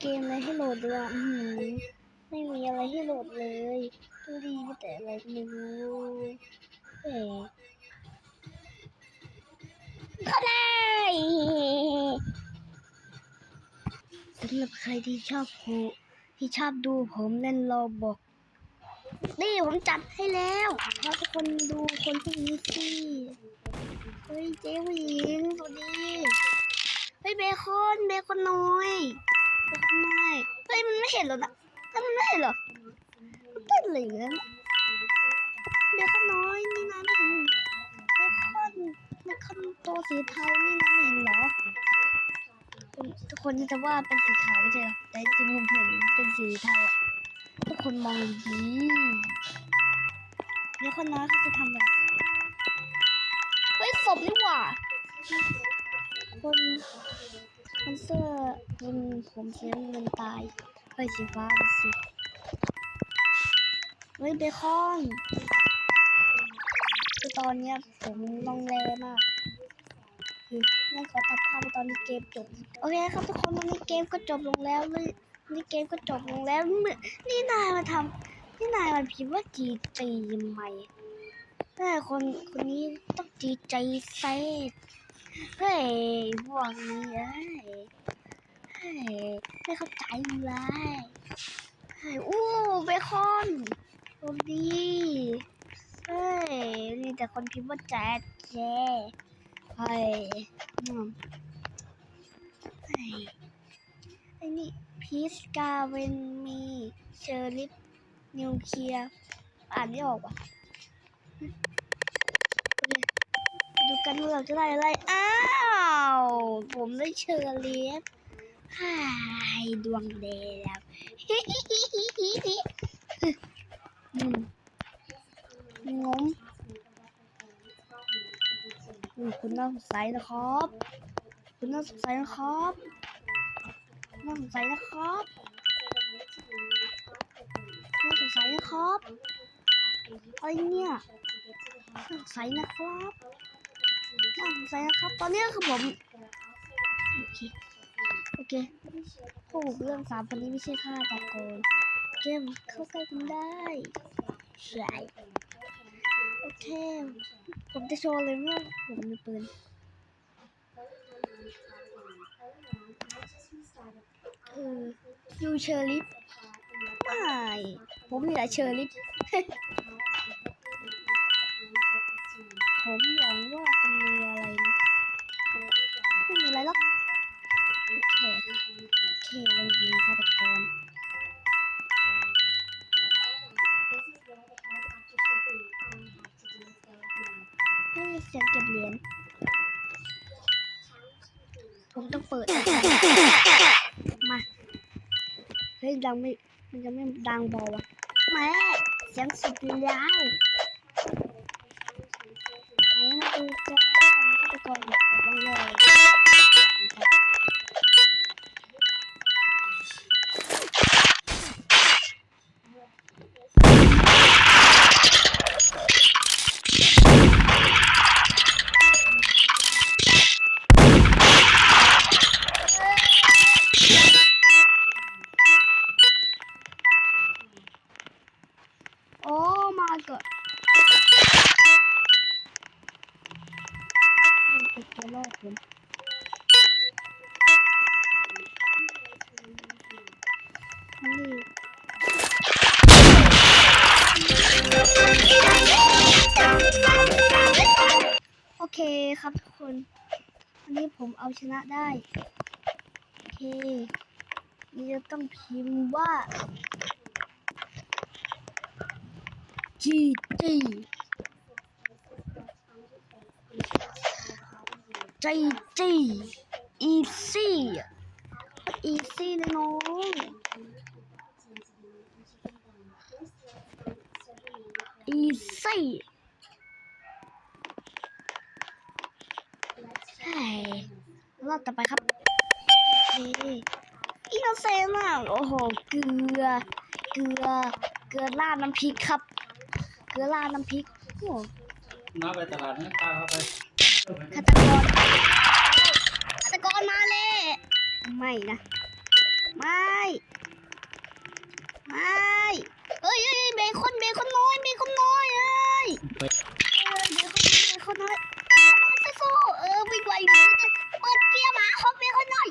เกมอะไรให้โหลดด้วยอะอื้อหือไม่มีอะไรให้โหลดเลยดูดีแต่อะไรไม่รู้เฮ้ยเข้าได้สำหรับใครที่ชอบผมที่ชอบดูผมเล่นโลบอกนี่ผมจัดให้แล้วถ้าะทุกคนดูคนพวกนี้สิเฮ้ยเจ๊ผู้หญิงสวัสดีเฮ้ยเบคอนเบคอนน้อย เบคอนน้อยเฮ้ยมันไม่เห็นหรอนะถ้ามันไม่เห็นหรอมันเต้นเหลืองเบคอน้อยนี่นะไม่เห็นเบคอนเบคอนตัวสีเทานี่นะไม่เห็นหรอทุกคนจะว่าเป็นสีขาวไม่ใช่เหรอแต่จริงผมเห็นเป็นสีเทาอะทุกคนมองดีเดี๋ยวคนน้อยเขาจะทำแบบเฮ้ยศพนี่หว่าคน คนเสื้อคนผมเสียเงินตายเฮ้ยสีฟ้าสิเฮ้ยเบคอนคือตอนเนี้ยผมลองแรมากคืองั้นขอตัดภาพไปตอนนี้เกมจบ โอเคครับทุกคนตอนนี้เกมก็จบลงแล้วเลยนี่เกมก็จบลงแล้วเมื่อนี่นายมาทำนี่นายมันพิมพ์ว่าจีจีใหม่แต่คนคนนี้ต้องจีใจเซต เฮ้ยพวกนี้เอ้ยเฮ้ยไม่เข้าใจเลยเฮ้ยอู้เบคอนโอ้ดีเฮ้ยนี่แต่คนพิมพ์ว่าแจ๊ดเจเฮ้ยอืมเฮ้ยไอ้นี่พีสกาเวนมีเชอริฟนิวเคลียร์อ่านไม่ออกว่ะ กันว่าเราจะได้อะไร อ้าว ผมได้เชอริฟฮ่ายดวงเดแล้วงงอืมคุณน่าสงสัยนะครับ คุณน่าสงสัยนะครับน่าสงสัยนะครับน่าสงสัยนะครับอะไรเนี่ยน่าสงสัยนะครับ น่าสงสัยนะครับ ตอนนี้คือผม โอเค โอเคพวกเรื่องสามคนนี้ไม่ใช่ฆาตกรเกมเข้าใกล้กันได้ใช่โอเค ผมจะโชว์เลยว่าผมมีปืนคือยูเชอร์ลิฟไม่ผมมีแต่เชอร์ลิฟ ผมหวังว่าจะมีอะไรนะไม่มีอะไรหรอกโอเคโอเคเรายิงฆาตกรเฮ้ยเสียงเก็บเหรียญผมต้องเปิด มา เฮ้ยดังไม่ มันจะไม่ดังบาวะแม่เสียงสุดเลยไห คครับทุกคน อันนี้ผมเอาชนะได้ โอเค นี่จะต้องพิมพ์ว่า G G J G Easy Easy เลยน้อง Easy รอบต่อไปครับโอเคอนเซน่าโอ้โหเกลือ เกลือ เกลือราดน้ำพริกครับ เกลือราดน้ำพริกโอ้โหน้าไปตลาดนะตาเข้าไปฆาตกรฆาตกรมาเลยไม่นะ ไม่ ไม่ เอ้ยเอ้ยเบคอนเบคอนน้อยเบคอนน้อยเอ้ยเบคอน้เบคอนน้อยมาสู้เออวิ่งไวมาก เปิดเกียร์หมาครับเบคอนหน่อย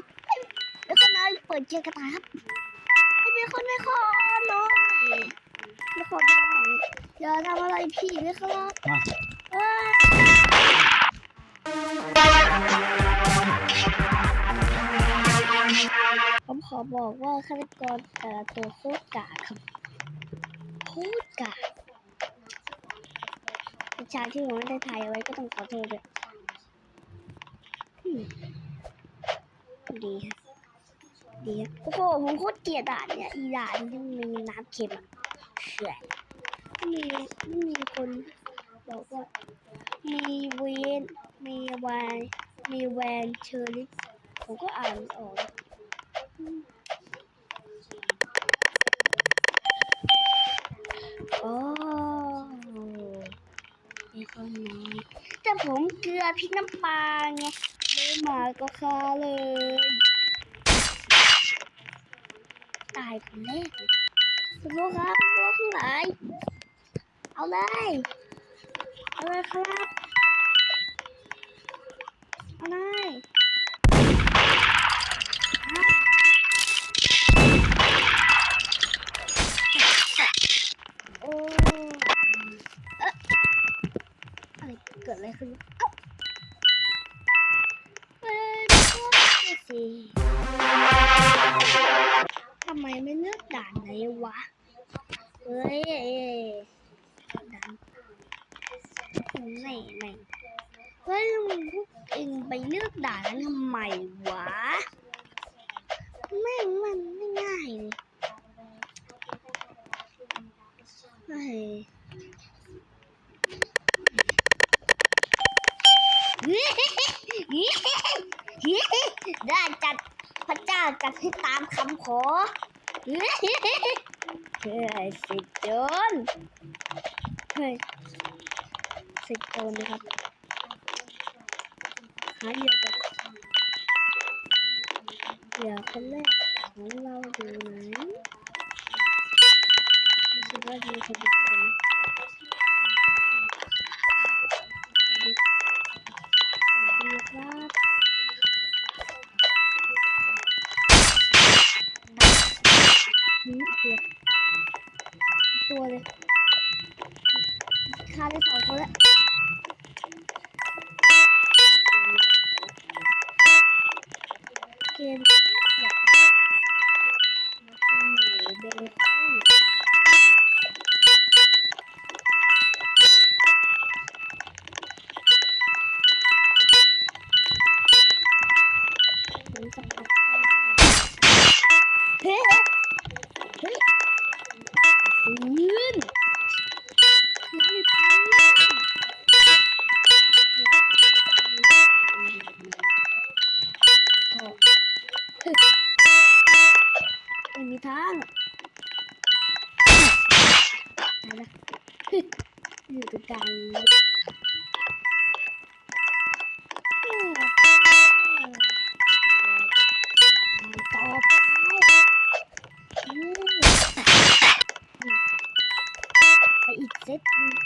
เบคอนหน่อยเปิดเกียร์กระต่ายครับเบคอนเบคอนหน่อยเบคอนหน่อยอย่าทำอะไรพี่นะครับผมขอบอกว่าฆาตอรแต่ละตัวโคตรกาครับโคตรกาฉากที่ผมไม่ได้ถ่ายเอาไว้ก็ต้องขอโทษด้วย ดีครับดีครับโอ้โหผมโคตรเกลียดด่านเนี่ยอีด่านที่มีน้ำเค็มอะเฉยมีมีคนบอกว่ามีเวนมีแวนมีแวนเชอริสผมก็อ่านออกอืมโอ้มีคนน้อยแต่ผมเกลือพริกน้ำปลาไง เลยมาก็ฆ่าเลย ตายคนแรกเลยคุครับคุณลูกทั้งหลาย เอาเลย เอาเลยครับเอาเลยโอ้เอ๊ะอะไรเกิดอะไรขึ้น ด่านนั้นทำไมวะแม่งมันไม่ง่ายเลยเฮ้ยได้จัดพระเจ้าจัดให้ตามคำขอเฮ้ยสิจนเฮ้ยสิจนนะครับหาเยอก่อน เหยื่อคนแรกของเราอยู่ไหนรู้สึกว่ามีคนอีกคนดีครับหืมตัวตัวเลยฆ่าได้สองคนแล้ว อี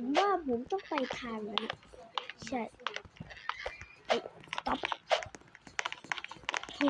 ผมว่าผมต้องไปทางนั้นนะใช่เอ้ย stop โอ้